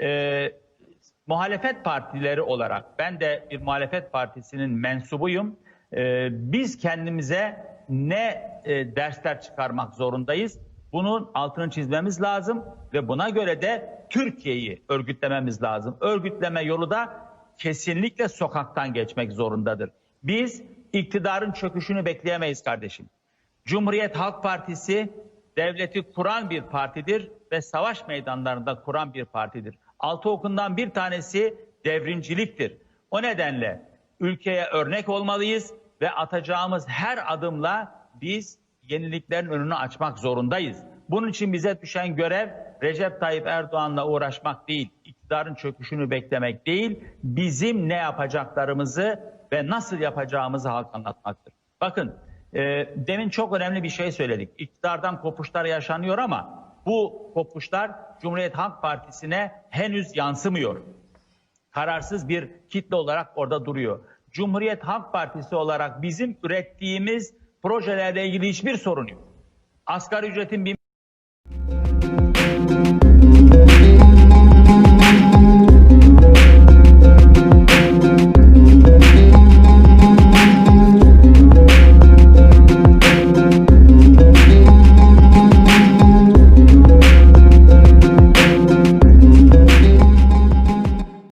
e, muhalefet partileri olarak ben de bir muhalefet partisinin mensubuyum. E, biz kendimize ne e, dersler çıkarmak zorundayız? Bunun altını çizmemiz lazım ve buna göre de Türkiye'yi örgütlememiz lazım. Örgütleme yolu da kesinlikle sokaktan geçmek zorundadır. Biz iktidarın çöküşünü bekleyemeyiz kardeşim. Cumhuriyet Halk Partisi devleti kuran bir partidir ve savaş meydanlarında kuran bir partidir. Altı okundan bir tanesi devrimciliktir. O nedenle ülkeye örnek olmalıyız ve atacağımız her adımla biz yeniliklerin önünü açmak zorundayız. Bunun için bize düşen görev Recep Tayyip Erdoğan'la uğraşmak değil, iktidarın çöküşünü beklemek değil, bizim ne yapacaklarımızı ve nasıl yapacağımızı halka anlatmaktır. Bakın e, demin çok önemli bir şey söyledik. İktidardan kopuşlar yaşanıyor ama bu kopuşlar Cumhuriyet Halk Partisi'ne henüz yansımıyor. Kararsız bir kitle olarak orada duruyor. Cumhuriyet Halk Partisi olarak bizim ürettiğimiz projelerle ilgili hiçbir sorun yok. Asgari ücretin bir